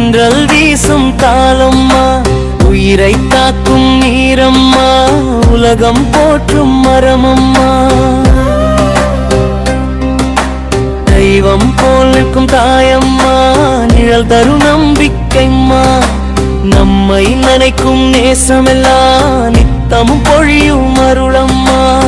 தென்றல் வீசும் காலம்மா உயிரை தாக்கும் நீரம்மா. உலகம் போற்றும் மரமம்மா. தெய்வம் போல் நிற்கும் தாயம்மா. நிழல் தரும் நம்பிக்கைம்மா. நம்மை நினைக்கும் நேசமெல்லாம். நித்தமும் பொழியும் அருளம்மா.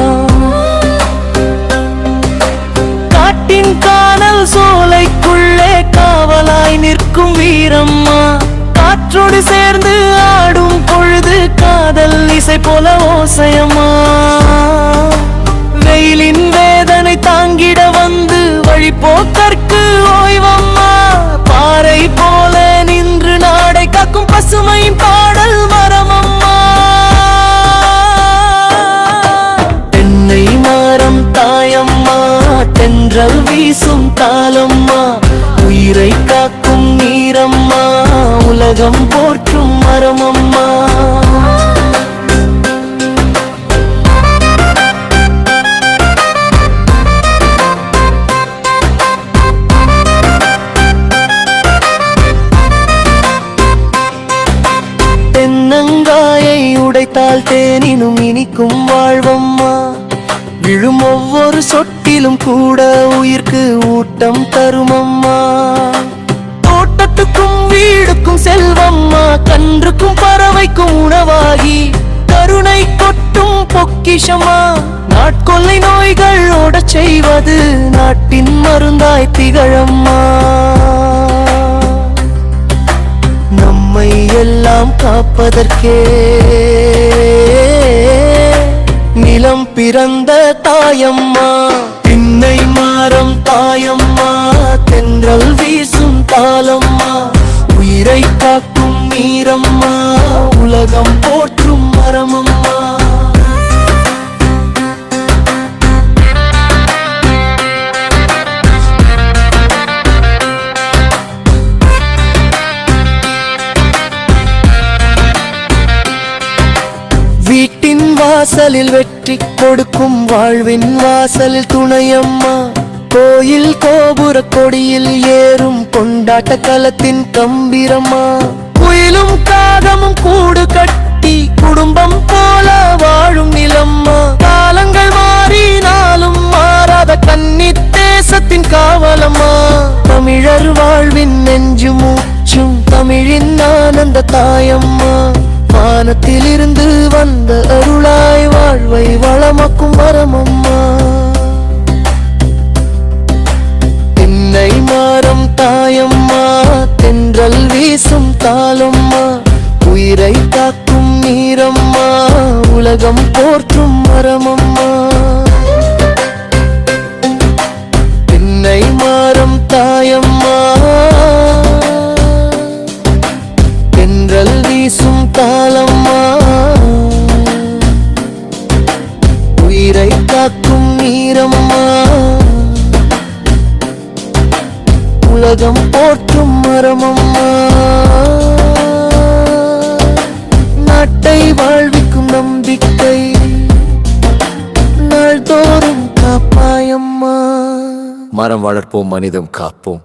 காற்றோடு சேர்ந்து ஆடும் பொழுது காதல் இசை போல ஓசையம்மா. வெயிலின் வேதனை தாங்கிட வந்து வழிபோக்கற்கு ஓய்வம்மா. பாறை போல நின்று நாடை காக்கும் பசுமையின் பாடல் மரமம்மா. தென்னை மரம் தாயம்மா தென்றல் வீசும் உலகம் போற்றும் மரமம்மா. தென்னங்காயை உடைத்தால் தேனினும் இனிக்கும் வாழ்வம்மா. விழும் ஒவ்வொரு சொட்டிலும் கூட உயிர்க்கு ஊட்டம் தருமம்மா. கன்றுக்கும் பறவைக்கும் உணவாகி கருணை கொட்டும் பொக்கிஷமா? நாட்கொள்ளை நோய்கள் ஓடச் செய்வது நாட்டின் மருந்தாய் திகழம்மா. நம்மை எல்லாம் காப்பதற்கே நிலம் பிறந்த தாயம்மா. திண்ணை மாறம் தாயம்மா. தென்றல் வீசும் தாளம்மா. உயிரை காக்க நீரம்மா உலகம் போற்றும் மரமம்மா. வீட்டின் வாசலில் வெற்றி கொடுக்கும் வாழ்வின் வாசலில் துணையம்மா. கோயில் கோபுர கொடியில் ஏறும் கொண்டாட்ட களத்தின் கம்பீரம்மா. குயிலும் காகமும் கூடு கட்டி குடும்பம் போல வாழும் நிலம்மா. காலங்கள் மாறினாலும் மாறாத கன்னி தேசத்தின் காவலம்மா. தமிழர் வாழ்வின் நெஞ்சு மூச்சும் தமிழின் ஆனந்த தாயம்மா. வானத்திலிருந்து வந்த அருளாய் வாழ்வை வளமாக்கும் வரமம்மா. வீசும் தாளம்மா உயிரை காக்கும் நீரம்மா உலகம் போற்றும் மரமம்மா. தென்னை மாறம் தாயம்மா. தென்றல் வீசும் தாளம்மா உயிரை காக்கும் நீரம்மா. உலகம் போற்றும் மரமம்மா நாட்டை வாழ்விக்கும் நம்பிக்கை. நாள்தோறும் காப்பாயம்மா. மரம் வளர்ப்போம் மனிதம் காப்போம்.